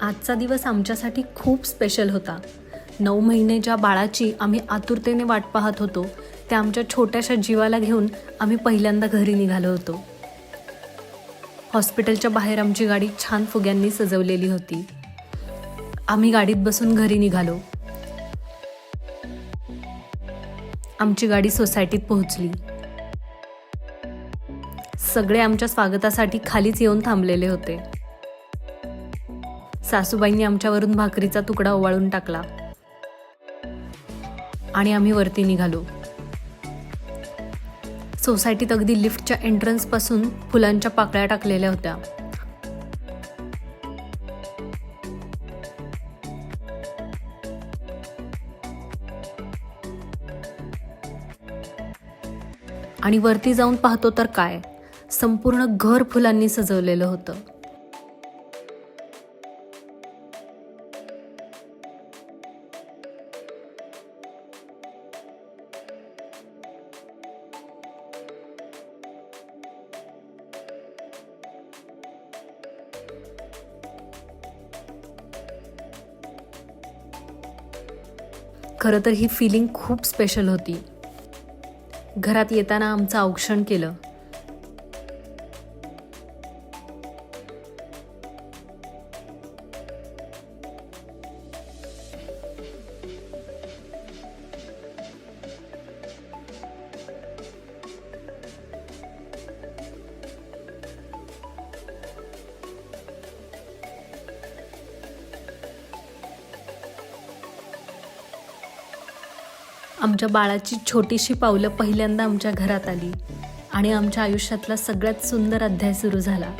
आजचा दिवस आमच्यासाठी खूप स्पेशल होता. नऊ महिने ज्या बाळाची आम्ही आतुरतेने वाट पाहत होतो त्या आमच्या छोट्याशा जीवाला घेऊन आम्ही पहिल्यांदा घरी निघालो होतो. हॉस्पिटलच्या बाहेर आमची गाडी छान फुग्यांनी सजवलेली होती. आम्ही गाडीत बसून घरी निघालो. आमची गाडी सोसायटीत पोहोचली. सगळे आमच्या स्वागतासाठी खालीच येऊन थांबलेले होते. सासूबाईंनी आमच्यावरून भाकरीचा तुकडा ओवाळून टाकला. आणि आम्ही वरती निघालो. सोसायटीत अगदी लिफ्टच्या एंट्रन्सपासून फुलांच्या पाकळ्या टाकलेल्या होत्या. आणि वरती जाऊन पाहतो तर काय? संपूर्ण घर फुलांनी सजवलेलं होतं. खरं तर ही फिलिंग खूप स्पेशल होती. घरात येताना आमचं औक्षण केलं. आमच्या बाळाची छोटीशी पावलं पहिल्यांदा आमच्या घरात आली आणि आमच्या आयुष्यातला सगळ्यात सुंदर अध्याय सुरू झाला.